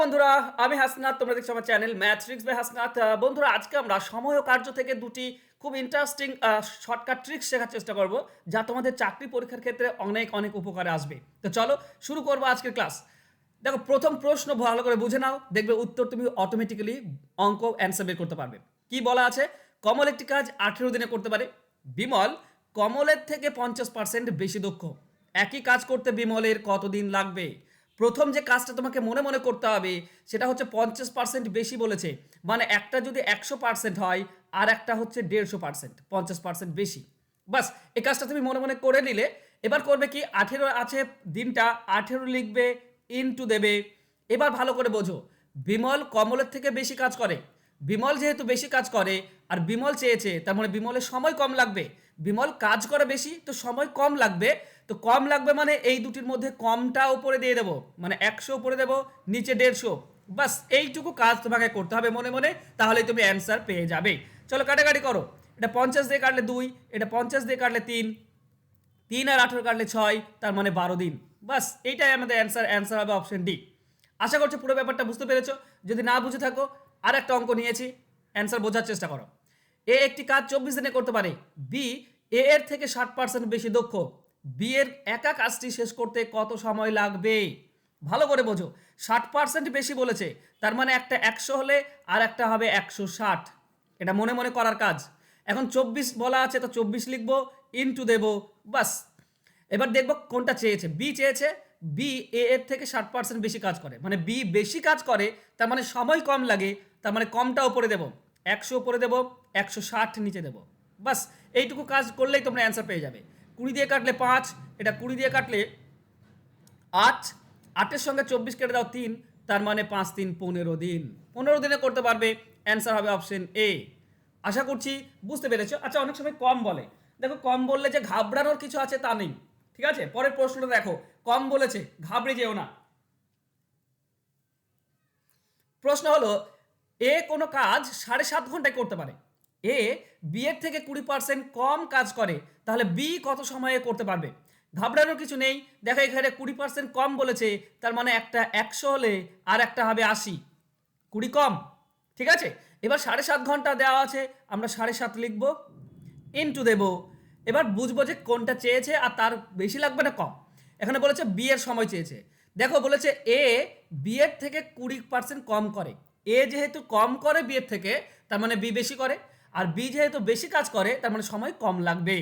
বন্ধুরা, আমি হাসনাথ তোমরা দেখছ আমার চ্যানেল ম্যাথ্রিক্স বাই হাসনাথ বন্ধুরা, আজকে আমরা সময় ও কার্য থেকে দুটি খুব ইন্টারেস্টিং শর্টকাট ট্রিক্স শেখার চেষ্টা করব, যা তোমাদের চাকরি পরীক্ষার ক্ষেত্রে অনেক অনেক উপকারে আসবে। তো চলো, শুরু করব আজকের ক্লাস দেখো, প্রথম প্রশ্ন ভালো করে বুঝে নাও, দেখবে উত্তর তুমি অটোমেটিক্যালি অঙ্ক অ্যান্সার বের করতে পারবে। কি বলা আছে? কমল একটি কাজ আঠেরো দিনে করতে পারে। বিমল, কমলের থেকে পঞ্চাশ পার্সেন্ট বেশি দক্ষ। একই কাজ করতে বিমলের কতদিন লাগবে? প্রথম যে কাজটা তোমাকে মনে মনে করতে হবে, সেটা হচ্ছে পঞ্চাশ পার্সেন্ট বেশি বলেছে। মানে একটা যদি একশো পার্সেন্ট হয়, আর একটা হচ্ছে দেড়শো পার্সেন্ট পঞ্চাশ পার্সেন্ট বেশি। বাস, এই কাজটা তুমি মনে মনে করে নিলে। এবার করবে কি, আঠেরো আছে দিনটা, আঠেরো লিখবে ইনটু দেবে। এবার ভালো করে বোঝো। বিমল কমলের থেকে বেশি কাজ করে। বিমল যেহেতু বেশি কাজ করে, আর বিমল চেয়েছে, তার মানে বিমলের সময় কম লাগবে। বিমল কাজ করে বেশি, তো সময় কম লাগবে। তো কম লাগবে মানে এই দুটির মধ্যে কমটা উপরে দিয়ে দেবো মানে একশো উপরে দেবো, নিচে দেড়শো। বাস, এইটুকু কাজ তোমাকে করতে হবে মনে মনে, তাহলেই তুমি অ্যান্সার পেয়ে যাবে। চলো কাটাকাটি করো। এটা পঞ্চাশ দিয়ে কাটলে দুই, এটা পঞ্চাশ দিয়ে কাটলে তিন তিন আর আঠেরো কাটলে ছয়, তার মানে বারো দিন। বাস, এইটাই আমাদের অ্যান্সার অ্যান্সার হবে অপশন ডি আশা করছি পুরো ব্যাপারটা বুঝতে পেরেছ। যদি না বুঝে থাকো আর একটা অঙ্ক নিয়েছি অ্যান্সার বোঝার চেষ্টা করো। এ একটি কাজ চব্বিশ দিনে করতে পারে বি এ এর থেকে ষাট পার্সেন্ট বেশি দক্ষ বি এর একা কাজটি শেষ করতে কত সময় লাগবে? ভালো করে বোঝো, ষাট পার্সেন্ট বেশি বলেছে, তার মানে একটা একশো হলে আর একটা হবে একশো ষাট। এটা মনে মনে করার কাজ। এখন চব্বিশ বলা আছে, তো চব্বিশ লিখব ইনটু দেবো, বাস। এবার দেখব কোনটা চেয়েছে বি চেয়েছে বি এ এর থেকে ষাট পার্সেন্ট বেশি কাজ করে মানে বি বেশি কাজ করে, তার মানে সময় কম লাগে তার মানে কমটা উপরে দেবো, একশো উপরে দেবো, একশো ষাট নিচে দেবো। বাস, এইটুকু কাজ করলেই তোমরা অ্যান্সার পেয়ে যাবে। কুড়ি দিয়ে কাটলে পাঁচ, এটা কুড়ি দিয়ে কাটলে আট, আটের সঙ্গে চব্বিশ কেটে দাও তিন, তার মানে পাঁচ, তিন, পনেরো দিন। পনেরো দিনে করতে পারবে অ্যান্সার হবে অপশন এ আশা করছি বুঝতে পেরেছ? আচ্ছা অনেক সময় কম বলে। দেখো, কম বললে যে ঘাবড়ানোর কিছু আছে তা নেই, ঠিক আছে? পরের প্রশ্নটা দেখো, কম বলেছে, ঘাবড়ে যেও না। প্রশ্ন হলো এ কোনো কাজ সাড়ে সাত ঘন্টায় করতে পারে। এ বি এর থেকে কুড়ি পার্সেন্ট কম কাজ করে, তাহলে বি কত সময়ে করতে পারবে? ঘাবড়ানোর কিছু নেই। দেখো, এখানে কুড়ি পার্সেন্ট কম বলেছে, তার মানে একটা একশো হলে আর একটা হবে আশি। কুড়ি কম, ঠিক আছে? এবার সাড়ে সাত ঘণ্টা দেওয়া আছে, আমরা সাড়ে সাত লিখব ইনটু দেব। এবার বুঝব যে কোনটা চেয়েছে আর তার বেশি লাগবে না কম। এখানে বলেছে বি এর সময় চেয়েছে। দেখো, বলেছে এ বি এর থেকে কুড়ি পার্সেন্ট কম করে। এ যেহেতু কম করে বি এর থেকে, তার মানে বি বেশি করে, আর বি যেহেতু বেশি কাজ করে, তার মানে সময় কম লাগবে।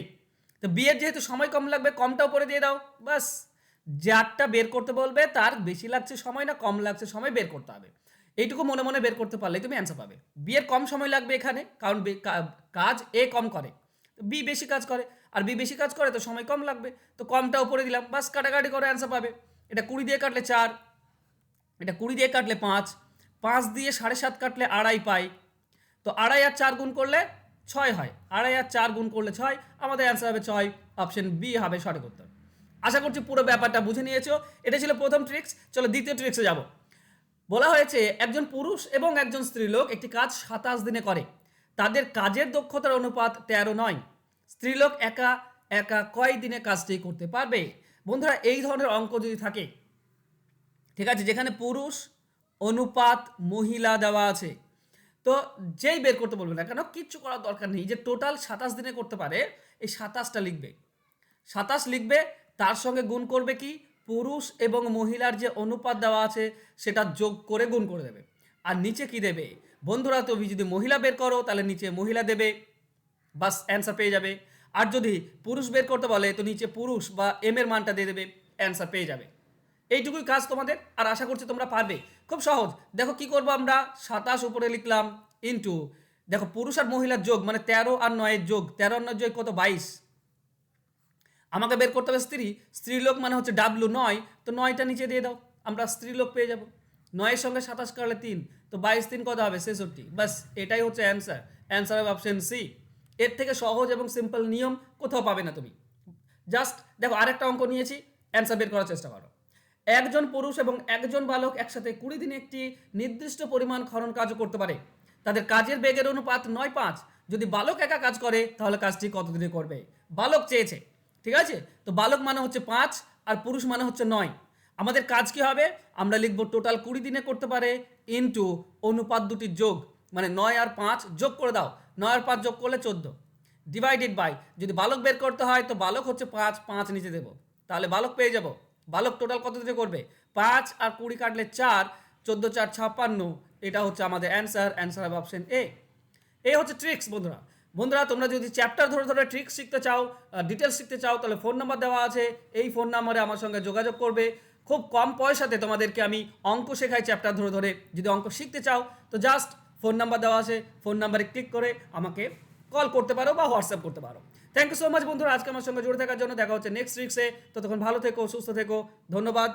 তো বি এর যেহেতু সময় কম লাগবে, কমটা উপরে দিয়ে দাও বাস যারটা বের করতে বলবে, তার বেশি লাগছে সময় না কম লাগছে সময় বের করতে হবে। এইটুকু মনে মনে বের করতে পারলে তুমি অ্যান্সার পাবে। বি এর কম সময় লাগবে এখানে, কারণ কাজ এ কম করে। বি বেশি কাজ করে, আর বি বেশি কাজ করে তো সময় কম লাগবে। তো কমটা উপরে দিলাম বাস কাটাকাটি করে অ্যান্সার পাবে। এটা কুড়ি দিয়ে কাটলে চার, এটা কুড়ি দিয়ে কাটলে পাঁচ পাঁচ দিয়ে সাড়ে সাত কাটলে আড়াই পাই। তো আড়াই আর চার গুণ করলে ছয় হয়। আড়াই আর চার গুণ করলে ছয়, আমাদের অ্যান্সার হবে ছয় অপশন বি হবে সঠিক উত্তর। আশা করছি পুরো ব্যাপারটা বুঝে নিয়েছো। এটা ছিল প্রথম ট্রিক্স চলো দ্বিতীয় ট্রিক্সে যাব। বলা হয়েছে, একজন পুরুষ এবং একজন স্ত্রীলোক একটি কাজ সাতাশ দিনে করে। তাদের কাজের দক্ষতার অনুপাত তেরো নয়। স্ত্রীলোক একা একা কয় দিনে কাজটি করতে পারবে? বন্ধুরা, এই ধরনের অঙ্ক যদি থাকে, ঠিক আছে, যেখানে পুরুষ অনুপাত মহিলা দেওয়া আছে। তো যেই বের করতে বলবে না কেন, কিচ্ছু করার দরকার নেই। যে টোটাল সাতাশ দিনে করতে পারে, এই সাতাশটা লিখবে। সাতাশ লিখবে, তার সঙ্গে গুণ করবে কি? পুরুষ এবং মহিলার যে অনুপাত দেওয়া আছে, সেটা যোগ করে গুণ করে দেবে। আর নিচে কি দেবে? বন্ধুরা, তুমি যদি মহিলা বের করো, তাহলে নিচে মহিলা দেবে। বাস অ্যান্সার পেয়ে যাবে। আর যদি পুরুষ বের করতে বলে, তো নিচে পুরুষ বা এম এর মানটা দিয়ে দেবে অ্যান্সার পেয়ে যাবে। এইটুকুই কাজ তোমাদের, আর আশা করছি তোমরা পারবে। খুব সহজ। দেখো কি করব আমরা? সাতাশ উপরে লিখলাম ইন্টু দেখো পুরুষ আর মহিলার যোগ মানে তেরো আর নয়ের যোগ। তেরো আর নয় যোগ কত? বাইশ। আমাকে বের করতে হবে স্ত্রী। স্ত্রীলোক মানে হচ্ছে ডাব্লু নয়। তো নয়টা নিচে দিয়ে দাও। আমরা স্ত্রীলোক পেয়ে যাব। নয়ের সঙ্গে সাতাশ করলে তিন। তো বাইশ তিন কত হবে? ছেষট্টি। বাস এটাই হচ্ছে অ্যান্সার অ্যান্সার হবে অপশন সি এর থেকে সহজ এবং সিম্পল নিয়ম কোথাও পাবে না তুমি। জাস্ট দেখো আরেকটা অঙ্ক নিয়েছি। অ্যান্সার বের করার চেষ্টা করো। একজন পুরুষ এবং একজন বালক একসাথে কুড়ি দিনে একটি নির্দিষ্ট পরিমাণ খনন কাজও করতে পারে। তাদের কাজের বেগের অনুপাত নয় পাঁচ। যদি বালক একা কাজ করে, তাহলে কাজটি কতদিনে করবে? বালক চেয়েছে, ঠিক আছে? তো বালক মানে হচ্ছে পাঁচ আর পুরুষ মানে হচ্ছে নয়। আমাদের কাজ কি হবে? আমরা লিখব টোটাল কুড়ি দিনে করতে পারে ইনটু অনুপাত দুটির যোগ মানে নয় আর পাঁচ যোগ করে দাও। নয় আর পাঁচ যোগ করলে চোদ্দ। ডিভাইডেড বাই যদি বালক বের করতে হয়, তো বালক হচ্ছে পাঁচ পাঁচ নিচে দেবো। তাহলে বালক পেয়ে যাব। বালক টোটাল কত দিনে করবে? পাঁচ আর কুড়ি কাটলে চার, চোদ্দ, চার, ছাপ্পান্ন, এটা হচ্ছে আমাদের অ্যান্সার অ্যান্সার হবে অপশন এ এই হচ্ছে ট্রিক্স বন্ধুরা। বন্ধুরা, তোমরা যদি চ্যাপ্টার ধরে ধরে ট্রিক্স শিখতে চাও ডিটেলস শিখতে চাও, তাহলে ফোন নাম্বার দেওয়া আছে। এই ফোন নাম্বারে আমার সঙ্গে যোগাযোগ করবে। খুব কম পয়সাতে তোমাদেরকে আমি অঙ্ক শেখাই চ্যাপ্টার ধরে ধরে। যদি অঙ্ক শিখতে চাও, তো জাস্ট ফোন নাম্বার দেওয়া আছে। ফোন নাম্বারে ক্লিক করে আমাকে কল করতে পারো বা হোয়াটসঅ্যাপ করতে পারো। থ্যাংক ইউ সো মাচ বন্ধুরা। আজকে আমার সঙ্গে জুড়ে থাকার জন্য দেখা হচ্ছে নেক্সট উইক্সে ততক্ষণ ভালো থেকো, সুস্থ থেকো। ধন্যবাদ।